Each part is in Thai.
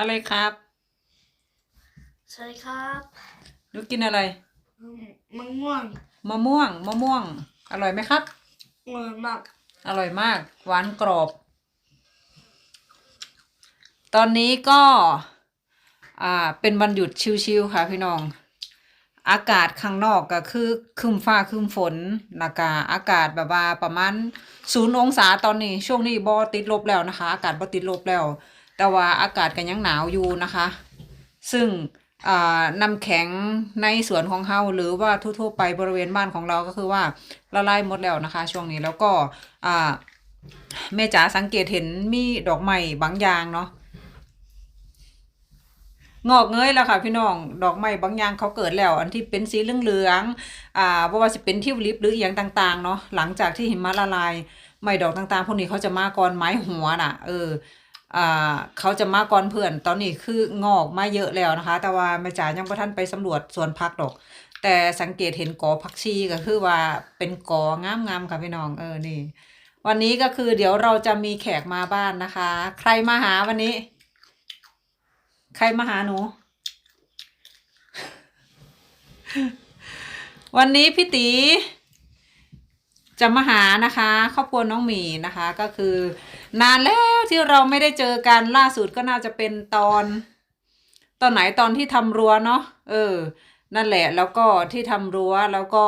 อะไรครับสวัสดีครับหนูกินอะไรอืมมะม่วงมะม่วงมะม่วง อร่อยไหมครับอร่อยมาก อร่อยมาก หวานกรอบ ตอนนี้ก็อ่าเป็นวันหยุดชิวๆค่ะพี่น้อง อากาศข้างนอกก็คือครึมฟ้าครึมฝนแล้วก็อากาศแบบว่าประมาณศูนย์องศาตอนนี้ ช่วงนี้บอติดลบแล้วนะคะ อากาศบอติดลบแล้ว แต่ว่าอากาศก็ยังหนาวอยู่นะคะ ซึ่งน้ำแข็งในสวนของเฮาหรือว่าทั่วๆไปบริเวณบ้านของเราก็คือว่าละลายหมดแล้วนะคะ ช่วงนี้แล้วก็แม่จ๋าสังเกตเห็นมีดอกไม้บางอย่างเนาะงอกเงยแล้วค่ะพี่น้องดอกไม้บางอย่างเขาเกิดแล้ว อันที่เป็นสีเหลืองๆอ่าบ่ว่าจะเป็นทิวลิปหรืออหย่างต่างๆเนาะหลังจากที่หิมะละลายไม้ดอกต่างๆพวกนี้เขาจะมาก่อนไม้หัวน่ะ เออ อ่าเขาจะมาก่อนเพื่อน ตอนนี้คืองอกมาเยอะแล้วนะคะ แต่ว่าแม่จ๋ายังบ่ทันไปสำรวจสวนผักดอก แต่สังเกตเห็นกอผักชีก็คือว่าเป็นกองามๆค่ะพี่น้องเออนี่ วันนี้ก็คือเดี๋ยวเราจะมีแขกมาบ้านนะคะ ใครมาหาวันนี้ ใครมาหาหนู วันนี้พี่ตี จะมาหานะคะครอบครัวน้องหมีนะคะก็คือ นานแล้วที่เราไม่ได้เจอกันล่าสุดก็น่าจะเป็นตอน ตอนไหนตอนที่ทำรั้วเนาะเออ นั่นแหละแล้วก็ที่ทำรั้วแล้วก็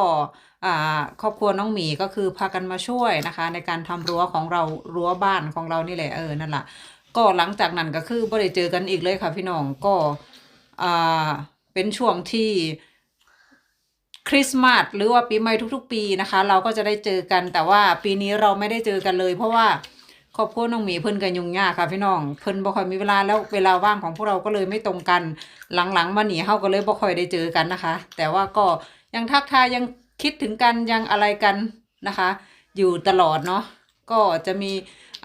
อ่าครอบครัวน้องหมีก็คือพากันมาช่วยนะคะ ในการทำรั้วของเรารั้วบ้านของเรานี่แหละเออนั่นแหละก็หลังจากนั้นก็คือไม่ได้เจอกันอีกเลยค่ะพี่น้องก็อ่าเป็นช่วงที่ คริสต์มาสหรือว่าปีใหม่ทุก ๆ ปีนะคะ เราก็จะได้เจอกันแต่ว่าปีนี้เราไม่ได้เจอกันเลย เพราะว่าครอบครัวน้องหมีเพิ่นกันยุ่งยากค่ะพี่น้องเพิ่นบ่ค่อยมีเวลาแล้วเวลาว่างของพวกเราก็เลยไม่ตรงกันหลังๆมาหนีเฮาก็เลยบ่ค่อยได้เจอกันนะคะ แต่ว่าก็ยังทักทายยังคิดถึงกันยังอะไรกันนะคะ อยู่ตลอดเนาะก็จะมี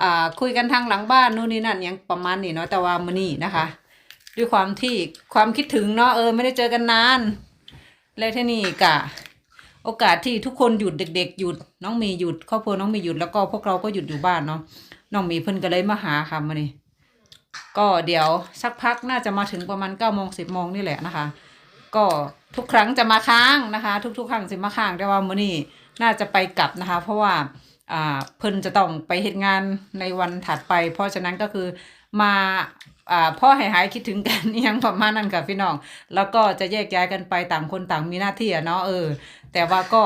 อ่าคุยกันทางหลังบ้านนู่นนี่นั่นยังประมาณนี้เนาะแต่ว่ามื้อนี้นะคะ ด้วยความที่ความคิดถึงเนาะเออไม่ได้เจอกันนาน และที่นี่กะโอกาสที่ทุกคนหยุดเด็ก ๆ หยุดน้องมีหยุดครอบครัวน้องมีหยุดแล้วก็พวกเราก็หยุดอยู่บ้านเนาะน้องมีเพิ่นก็เลยมาหาค่ะมานี่ก็เดี๋ยวสักพักน่าจะมาถึงประมาณเก้าโมงสิบโมงนี่แหละนะคะ ก็ทุกครั้งจะมาค้างนะคะ ทุกๆ ครั้งจะมาค้างแต่ว่ามื้อนี้น่าจะไปกลับนะคะ เพราะว่าอ่าเพิ่นจะต้องไปเฮ็ดงานในวันถัดไป เพราะฉะนั้นก็คือ มาอ่าพ่อให้หายคิดถึงกันยังประมาณนั้นค่ะพี่น้อง แล้วก็จะแยกย้ายกันไปต่างคนต่างมีหน้าที่อะเนาะเออ แต่ว่าก็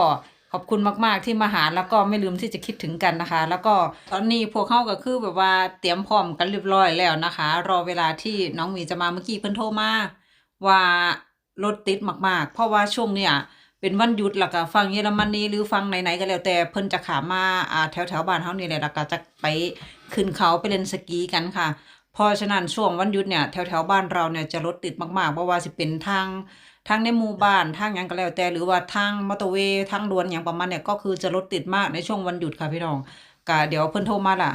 ขอบคุณมาก ๆ ที่มาหาแล้วก็ไม่ลืมที่จะคิดถึงกันนะคะ แล้วก็ตอนนี้พวกเขาก็คือแบบว่าเตรียมพร้อมกันเรียบร้อยแล้วนะคะ รอเวลาที่น้องมีจะมาเมื่อกี้เพิ่นโทรมาว่ารถติดมาก ๆ เพราะว่าช่วงเนี้ยเป็นวันหยุดแล้วก็ฟังเยอรมนีหรือฟังไหนๆก็แล้วแต่เพิ่นจะขามาอ่าแถวแถวบ้านเฮานี่แหละแล้วก็จะไปขึ้นเขาไปเล่นสกีกันค่ะ ราะฉะนั้นช่วงวันหยุดเนี่ยแถวแถวๆบ้านเราเนี่ยจะรถติดมากๆเพราะว่าสิเป็นทางทางในหมู่บ้านทางยังก็แล้วแต่หรือว่าทางมอเตอร์เวย์ทางด่วนอย่างประมาณเนี่ยก็คือจะรถติดมากในช่วงวันหยุดค่ะพี่น้องก็เดี๋ยวเพิ่นโทรมาล่ะ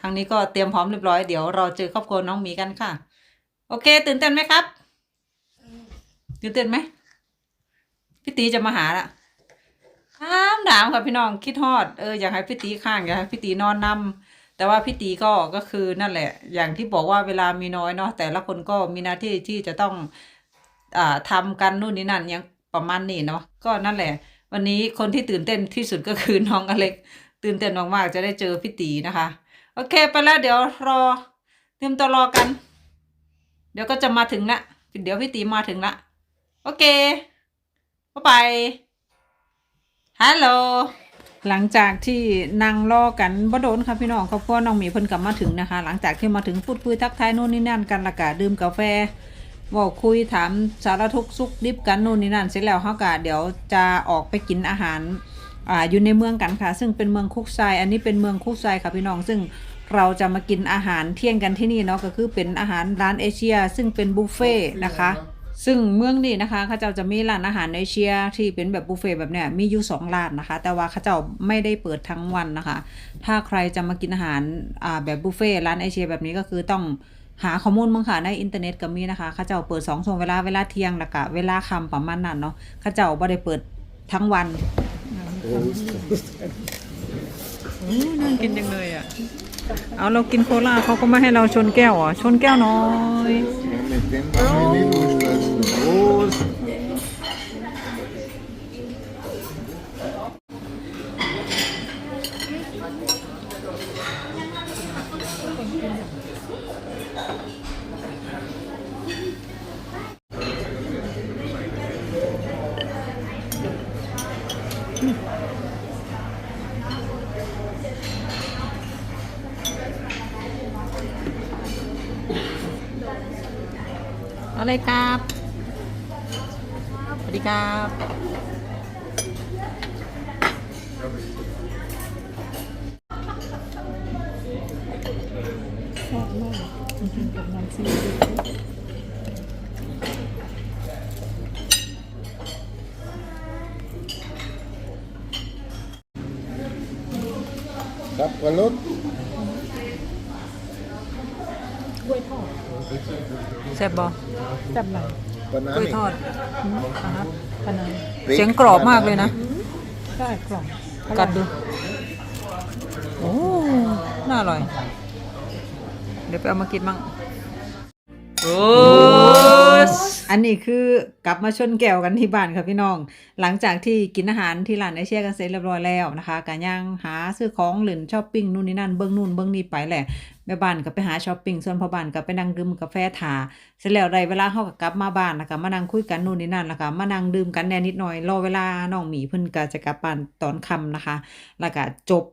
ทางนี้ก็เตรียมพร้อมเรียบร้อยเดี๋ยวเราเจอครอบครัวน้องหมีกันค่ะ โอเค ตื่นเต้นไหมครับตื่นเต้นไหมพี่ตีจะมาหาละถามถามค่ะพี่น้องคิดฮอดเอออยากให้พี่ตีข้างอยากให้พี่ตีนอนนำ แต่ว่าพี่ตีก็ก็คือนั่นแหละ อย่างที่บอกว่าเวลามีน้อยเนาะแต่ละคนก็มีหน้าที่ที่จะต้องอ่าทำกันนู่นนี่นั่นยังประมาณนี้เนาะก็นั่นแหละ วันนี้คนที่ตื่นเต้นที่สุดก็คือน้องอเล็ก ตื่นเต้นมากๆจะได้เจอพี่ตีนะคะ โอเคไปแล้วเดี๋ยวรอเตรียมตัวรอกัน เดี๋ยวก็จะมาถึงละเดี๋ยวพี่ตีมาถึงละโอเคบ๊ายบายฮัลโหล หลังจากที่นั่งรอกันบ่โดนค่ะพี่น้องครอบครัวน้องหมีเพิ่นกลับมาถึงนะคะ หลังจากที่มาถึงพูดคุยทักทายนู่นนี่นั่นกันละกะดื่มกาแฟเว่าคุยถามสารทุกข์สุขดิบกันนู่นนี่นั่นเสร็จแล้วเฮากะเดี๋ยวจะออกไปกินอาหารอ่าอยู่ในเมืองกันค่ะ ซึ่งเป็นเมืองคุกไซอันนี้เป็นเมืองคุกไซค่ะพี่น้องซึ่งเราจะมากินอาหารเที่ยงกันที่นี่เนาะก็คือเป็นอาหารร้านเอเชีย ซึ่งเป็นบุฟเฟ่ต์นะคะ ซึ่งเมืองนี้นะคะเขาเจ้าจะมีร้านอาหารเอเชียที่เป็นแบบบุฟเฟ่ต์แบบเนี้ยมีอยู่สองร้านนะคะ แต่ว่าเขาเจ้าไม่ได้เปิดทั้งวันนะคะ ถ้าใครจะมากินอาหารอ่าแบบบุฟเฟ่ต์ร้านเอเชียแบบนี้ก็คือต้องหาข้อมูลมั้งค่ะในอินเทอร์เน็ตก็มีนะคะเขาเจ้าเปิดสองช่วงเวลาเวลาเที่ยงแล้วก็เวลาค่ำประมาณนั้นเนาะเขาเจ้าบ่ได้เปิดทั้งวันน่ากินจังเลยอะ เอาเรากินโคลาเขาก็ไม่ให้เราชนแก้วอะชนแก้วน้อย เลยครับ สวัสดีครับชอบมากกับน้ำซีอิ๊วครับวันรุ่ แซ่บบ่จับหลังกล้วย Banani. ทอดอ่าฮะพนันเสียงกรอบมากเลยนะ ได้กล่องกัดดู โอ้ น่าอร่อย เดี๋ยวไปเอามากินมั่ง โอ้ อันนี้คือกลับมาชนแก้วกันที่บ้านค่ะพี่น้อง หลังจากที่กินอาหารที่ร้านไอเชียกันเสร็จเรียบร้อยแล้วนะคะกันย่างหาซื้อของหรือช้อปปิ้งนู่นนี่นั่นเบิ้องนู่นเบิ้องนี่ไปแหละแม่บ้านก็ไปหาช้อปปิ้งส่วนพ่อบ้านก็ไปนั่งดื่มกาแฟถาเสร็จแล้วได้เวลาเฮาก็กลับมาบ้านแล้วก็มานั่งคุยกันนู่นนี่นั่นแล้วก็มานั่งดื่มกันแน่นิดหน่อยรอเวลาน้องหมีเพิ่นก็จะกลับบ้านตอนค่ำนะคะ แล้วก็จบ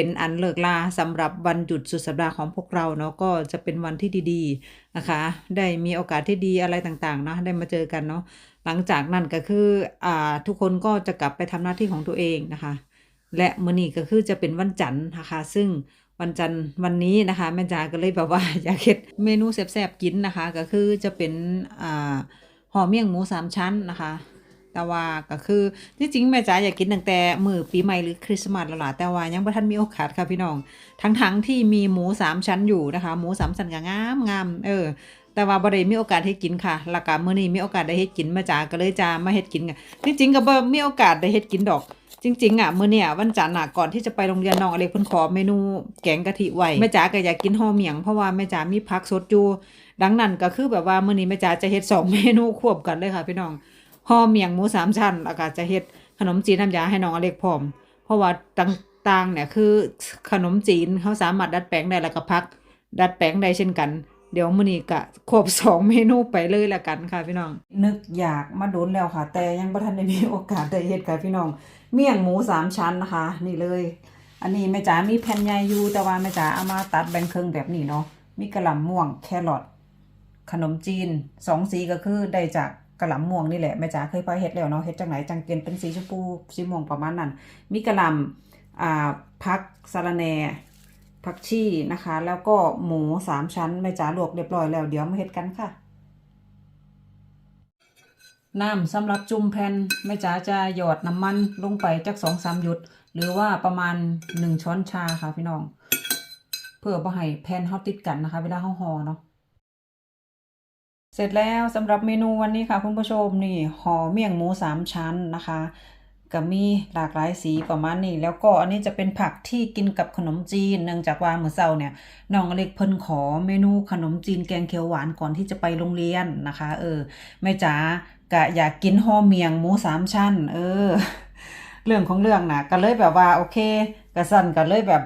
เป็นอันเลิกลาสำหรับวันหยุดสุดสัปดาห์ของพวกเราเนาะก็จะเป็นวันที่ดีๆนะคะ ได้มีโอกาสที่ดีอะไรต่างๆเนาะได้มาเจอกันเนาะหลังจากนั้นก็คืออ่าทุกคนก็จะกลับไปทำหน้าที่ของตัวเองนะคะ และมื้อนี้ก็คือจะเป็นวันจันทร์นะคะ ซึ่งวันจันทร์วันนี้นะคะแม่จ๋าก็เลยแบบว่าอยากเฮ็ดเมนูแซ่บๆกินนะคะ ก็คือจะเป็นอ่าห่อเมี่ยงหมูสามชั้นนะคะ แต่ว่าก็คือจริงๆแม่จ๋าอยากกินตั้งแต่มือปีใหม่หรือคริสต์มาสแล้วล่ะแต่ว่ายังไม่ทันมีโอกาสค่ะพี่น้อง ทั้งๆที่มีหมูสามชั้นอยู่นะคะหมูสามชั้นก็งามงามเออแต่ว่าบ่ได้มีโอกาสให้กินค่ะแล้วก็มื้อนี้มีโอกาสได้เฮ็ดกินแม่จ๋าก็เลยจะมาเฮ็ดกินกันจริงๆก็บ่มีโอกาสได้เฮ็ดกินดอก จริงๆอะมื้อเนี่ยวันจันทร์อะก่อนที่จะไปโรงเรียนน้องอเล็กเพิ่นขอเมนูแกงกะทิไว้แม่จ๋าก็อยากกินห่อเมียงเพราะว่าแม่จ๋ามีผักสดอยู่ดังนั้นก็คือแบบว่ามื้อนี้แม่จ๋าจะเฮ็ดสองเมนูควบกันเลยค่ะพี่น้อง ห่อเมียงหมูสามชั้นแล้วก็จะเฮ็ดขนมจีนน้ำยาให้น้องอเล็กพร้อม เพราะว่าต่างๆเนี่ยคือขนมจีนเขาสามารถดัดแปลงได้แล้วก็พัก ดัดแปลงได้เช่นกัน เดี๋ยวมื้อนี้ก็ควบสองเมนูไปเลยละกันค่ะพี่น้อง นึกอยากมาโดนแล้วค่ะ แต่ยังบ่ทันได้มีโอกาสได้เฮ็ดค่ะพี่น้อง เมี่ยงหมูสามชั้นนะคะ นี่เลย อันนี้แม่จ๋ามีแผ่นใหญ่อยู่แต่ว่าแม่จ๋าเอามาตัดแบ่งครึ่งแบบนี้เนาะมีกระหล่ำม่วงแครอทขนมจีนสองสีก็คือได้จาก กระหล่ำม่วงนี่แหละแม่จ๋าเคยพาเฮ็ดแล้วเนาะเฮ็ดจังไหนจังเกนเป็นสีชมพูสีม่วงประมาณนั้นมีกระหล่ำอ่าพักสะระแหน่ผักชีนะคะ แล้วก็หมูสามชั้นแม่จ๋าลวกเรียบร้อยแล้วเดี๋ยวมาเฮ็ดกันค่ะ น้ำสำหรับจุ่มแผ่นแม่จ๋าจะหยอดน้ำมันลงไปจักสองสามหยดหรือว่าประมาณหนึ่งช้อนชาค่ะพี่น้อง เพื่อบ่ให้แผ่นเฮาติดกันนะคะ เวลาเฮาห่อเนาะ เสร็จแล้วสำหรับเมนูวันนี้ค่ะคุณผู้ชมนี่ห่อเมี่ยงหมูสามชั้นนะคะก็มีหลากหลายสีประมาณนี้ แล้วก็อันนี้จะเป็นผักที่กินกับขนมจีน เนื่องจากว่าเมื้อเช้าเนี่ยน้องเล็กเพิ่นขอเมนูขนมจีนแกงเขียวหวานก่อนที่จะไปโรงเรียนนะคะ เออแม่จ๋ากะอยากกินห่อเมียงหมูสามชั้น เออ เรื่องของเรื่องนะก็เลยแบบว่าโอเคกระสั่นก็เลยแบบ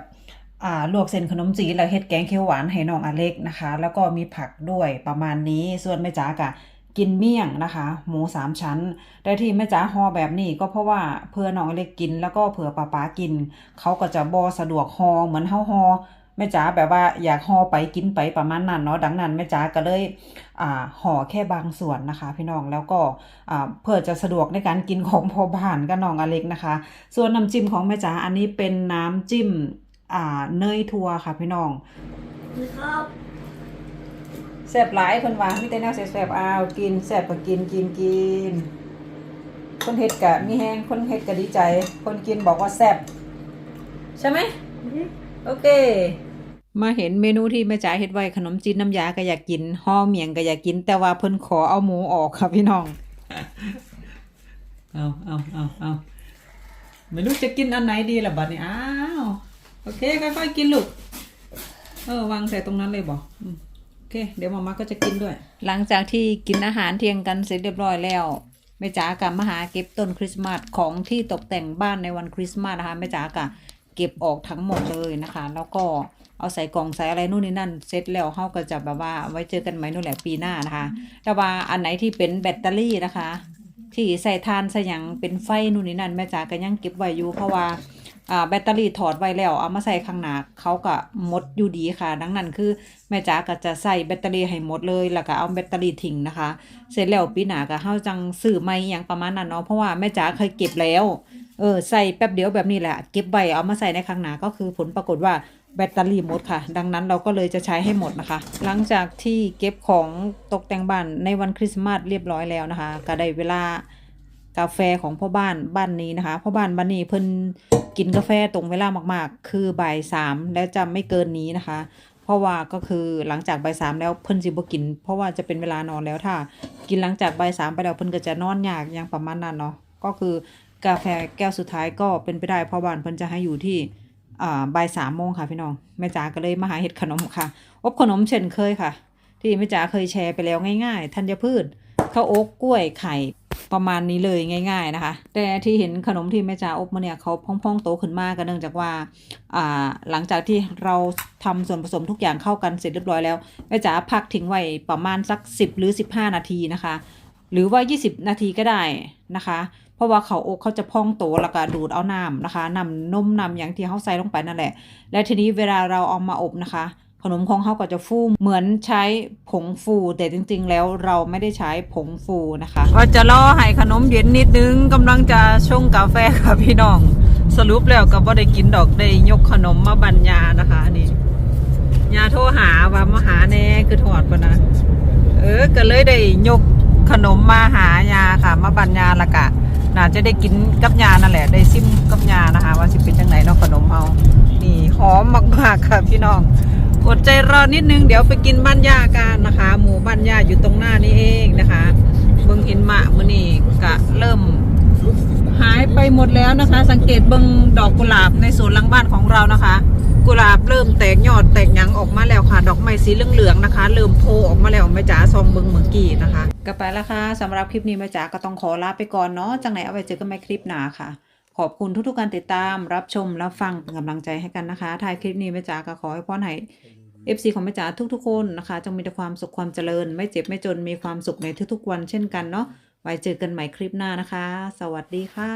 อ่าลวกเส้นขนมจีนแล้วเฮ็ดแกงเขียวหวานให้น้องอเล็กนะคะ แล้วก็มีผักด้วยประมาณนี้ส่วนแม่จ๋ากะกินเมี่ยงนะคะ หมูสามชั้น แต่ที่แม่จ๋าห่อแบบนี้ก็เพราะว่าเพื่อน้องอเล็กกิน แล้วก็เผื่อป้าป๋ากิน เขาก็จะบ่สะดวกห่อเหมือนเฮาห่อแม่จ๋าแบบว่าอยากห่อไปกินไปประมาณนั้นเนาะดังนั้นแม่จ๋าก็เลยอ่าห่อแค่บางส่วนนะคะ พี่น้องแล้วก็อ่าเพื่อจะสะดวกในการกินของพอบ้านกับน้องอเล็กนะคะ ส่วนน้ำจิ้มของแม่จ๋าอันนี้เป็นน้ำจิ้ม อ่าเนยทัวค่ะพี่น้องนะครับแซ่บหลายเพิ่นว่ามีแต่แนวแซ่บๆอ้าวกินแซ่บก็กินกินกิน คนเฮ็ดกะมีแฮงคนเฮ็ดก็ดีใจ คนกินบอกว่าแซ่บใช่ไหมโอเค มาเห็นเมนูที่แม่จ๋าเฮ็ดไว้ขนมจีนน้ำยาก็อยากกินห่อเมียงก็อยากกิน แต่ว่าเพิ่นขอเอาหมูออกค่ะพี่น้องเอาเอาเอาเอาไม่รู้จะกินอันไหนดีล่ะบัดนี้อ้าว โอเคค่อยๆกินลูก เออวางใส่ตรงนั้นเลยบอกโอเค เดี๋ยวมาม่าก็จะกินด้วย หลังจากที่กินอาหารเที่ยงกันเสร็จเรียบร้อยแล้วแม่จ๋ากับมาหาเก็บต้นคริสต์มาสของที่ตกแต่งบ้านในวันคริสต์มาสนะคะแม่จ๋ากะเก็บออกทั้งหมดเลยนะคะ แล้วก็เอาใส่กล่องใส่อะไรนู่นนี่นั่นเสร็จแล้วเขาก็จะแบบว่าไว้เจอกันใหมนู่นแหละปีหน้านะคะ แต่ว่าอันไหนที่เป็นแบตเตอรี่นะคะ ที่ใส่ทานใส่หยังเป็นไฟนู่นนี่นั่นแม่จ๋าก็ยังเก็บไว้อยู่เพราะว่า อ่าแบตเตอรี่ถอดไว้แล้ว เอามาใส่ข้างหน้าเขาก็หมดอยู่ดีค่ะ ดังนั้นคือแม่จ๋าก็จะใส่แบตเตอรี่ให้หมดเลย แล้วก็เอาแบตเตอรี่ทิ้งนะคะ เสร็จแล้วปีหน้าก็เฮาจังซื้อใหม่อหยังประมาณนั้นเนาะเพราะว่าแม่จ๋าเคยเก็บแล้วเออใส่แป๊บเดียวแบบนี้แหละเก็บไว้เอามาใส่ในข้างหน้าก็คือผลปรากฏว่าแบตเตอรี่หมดค่ะ ดังนั้นเราก็เลยจะใช้ให้หมดนะคะ หลังจากที่เก็บของตกแต่งบ้านในวันคริสต์มาสเรียบร้อยแล้วนะคะ ก็ได้เวลา กาแฟของพ่อบ้านบ้านนี้นะคะพ่อบ้านบ้านนี้เพิ่นกินกาแฟตรงเวลามากๆ คือบ่ายสามและจะไม่เกินนี้นะคะ เพราะว่าก็คือหลังจากบ่ายสามแล้วเพิ่นสิบ่กิน เพราะว่าจะเป็นเวลานอนแล้วถ้า กินหลังจากบ่ายสามไปแล้วเพิ่นก็จะนอนยากอย่างประมาณนั้นเนาะก็คือกาแฟแก้วสุดท้ายก็เป็นไปได้พราะบ้านเพิ่นจะให้อยู่ที่อ่าบ่ายสามโมงค่ะพี่น้องแม่จ๋าก็เลยมาหาเห็ดขนมค่ะ อบขนมเช่นเคยค่ะ ที่แม่จ๋าเคยแชร์ไปแล้วง่าย ๆ ธัญพืชข้าวโอ๊กกล้วยไข่ ประมาณนี้เลยง่าย ๆนะคะ แต่ที่เห็นขนมที่แม่จ๋าอบมาเนี่ยเขาพองๆโตขึ้นมากก็เนื่องจากว่าอ่าหลังจากที่เราทำส่วนผสมทุกอย่างเข้ากันเสร็จเรียบร้อยแล้วแม่จ๋าพักทิ้งไว้ประมาณสัก 10 หรือ 15 นาทีนะคะ หรือว่า 20 นาทีก็ได้นะคะ เพราะว่าเขาอกเขาจะพองโตแล้วก็ดูดเอาน้ำนะคะนำนมนำอย่างที่เขาใส่ลงไปนั่นแหละ และทีนี้เวลาเราเอามาอบนะคะ ขนมของเขาก็จะฟูเหมือนใช้ผงฟู แต่จริง ๆ แล้วเราไม่ได้ใช้ผงฟูนะคะว่าจะรอให้ขนมเย็นนิดนึงกำลังจะชงกาแฟค่ะพี่น้อง สรุปแล้วก็บ่ได้กินดอกได้ยกขนมมาบรรยานะคะนี่ยาโทรหาว่ามาหาแน่คือถอดปะนะเออก็เลยได้ยกขนมมาหายาค่ะ มาบรรยาละกะน่าจะได้กินกับยานั่นแหละได้ซิมกับยานะคะ ว่าสิเป็นจังไหนเนาะขนมเฮานี่หอมมากๆค่ะพี่น้อง อดใจรอนิดนึง เดี๋ยวไปกินบ้านยากันนะคะ หมู่บ้านยาอยู่ตรงหน้านี่เองนะคะเบิ่งเห็นมะมื้อนี้ก็เริ่มหายไปหมดแล้วนะคะ สังเกตเบิ่งดอกกุหลาบในสวนหลังบ้านของเรานะคะ กุหลาบเริ่มแตกยอดแตกหยังออกมาแล้วค่ะ ดอกไม้สีเหลืองๆนะคะ เริ่มโผล่ออกมาแล้วแม่จ๋าซองเบิ่งเมื่อกี้นะคะก็ไปแล้วค่ะสำหรับคลิปนี้แม่จ๋าก็ต้องขอลาไปก่อนเนาะจังไหนเอาไว้เจอกันใหม่คลิปหน้าค่ะ ขอบคุณทุกๆการติดตามรับชมรับฟังเป็นกำลังใจให้กันนะคะท้ายคลิปนี้แม่จ๋าก็ขอให้พ่อให้ FC ของแม่จ๋าทุกๆคนนะคะ จงมีแต่ความสุขความเจริญ ไม่เจ็บไม่จนมีความสุขในทุกๆวันเช่นกันเนาะไว้เจอกันใหม่คลิปหน้านะคะ สวัสดีค่ะ